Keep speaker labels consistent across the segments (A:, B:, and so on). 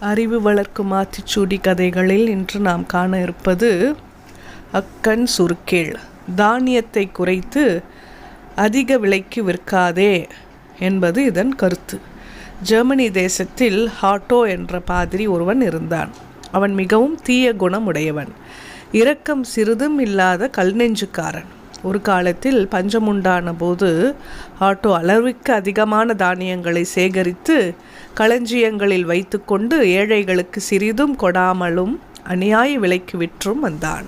A: அறிவு வளர்க்கும் ஆத்திச்சூடி கதைகளில் இன்று நாம் காண இருப்பது அக்கண் சுருக்கேள். தானியத்தை குறைத்து அதிக விலைக்கு விற்காதே என்பது இதன் கருத்து. ஜெர்மனி தேசத்தில் ஹாட்டோ என்ற பாதிரி ஒருவன் இருந்தான். அவன் மிகவும் தீய குணமுடையவன். இரக்கம் சிறிதும் இல்லாத கல்நெஞ்சுக்காரன். ஒரு காலத்தில் பஞ்சமுண்டான போது ஆட்டோ அளவுக்கு அதிகமான தானியங்களை சேகரித்து களஞ்சியங்களில் வைத்துக்கொண்டு ஏழைகளுக்கு சிறிதும் கொடாமலும் அநியாய விலைக்கு விற்றும் வந்தான்.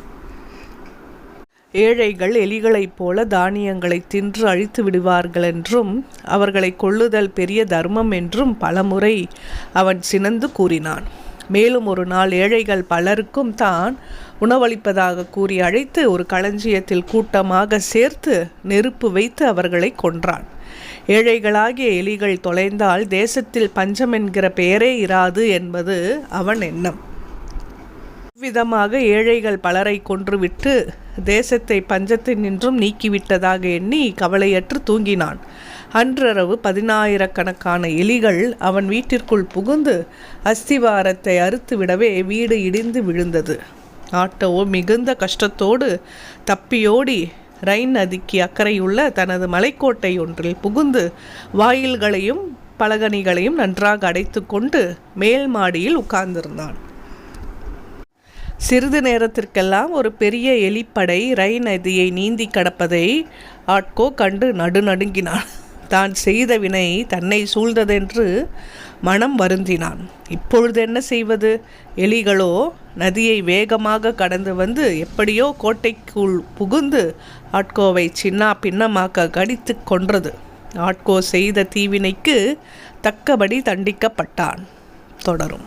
A: ஏழைகள் எலிகளைப் போல தானியங்களை தின்று அழித்து விடுவார்கள் என்றும் அவர்களை கொள்ளுதல் பெரிய தர்மம் என்றும் பலமுறை அவன் சினந்து கூறினான். மேலும் ஒரு நாள் ஏழைகள் பலருக்கும் தான் உணவளிப்பதாக கூறி அழைத்து ஒரு களஞ்சியத்தில் கூட்டமாக சேர்த்து நெருப்பு வைத்து அவர்களை கொன்றான். ஏழைகளாகிய எலிகள் தொலைந்தால் தேசத்தில் பஞ்சம் என்கிற பெயரே இராது என்பது அவன் எண்ணம். விதமாக ஏழைகள் பலரை கொன்றுவிட்டு தேசத்தை பஞ்சத்தில் நின்றும் நீக்கிவிட்டதாக எண்ணி கவலையற்று தூங்கினான். அன்றரவு பதினாயிரக்கணக்கான எலிகள் அவன் வீட்டிற்குள் புகுந்து அஸ்திவாரத்தை அறுத்து விடவே வீடு இடிந்து விழுந்தது. ஆட்டோ மிகுந்த கஷ்டத்தோடு தப்பியோடி ரைன் நதிக்கு அக்கறையுள்ள தனது மலைக்கோட்டை ஒன்றில் புகுந்து வாயில்களையும் பலகனிகளையும் நன்றாக அடைத்து கொண்டு மேல் மாடியில் உட்கார்ந்திருந்தான். சிறிது நேரத்திற்கெல்லாம் ஒரு பெரிய எலிப்படை ரை நதியை நீந்தி கடப்பதை ஆட்கோ கண்டு நடுநடுங்கினான் தான் செய்த வினை தன்னை சூழ்ந்ததென்று மனம் வருந்தினான். இப்பொழுது என்ன செய்வது? எலிகளோ நதியை வேகமாக கடந்து வந்து எப்படியோ கோட்டைக்குள் புகுந்து ஆட்கோவை சின்னா பின்னமாக்க கடித்து கொன்றது. ஆட்கோ செய்த தீவினைக்கு தக்கபடி தண்டிக்கப்பட்டான். தொடரும்.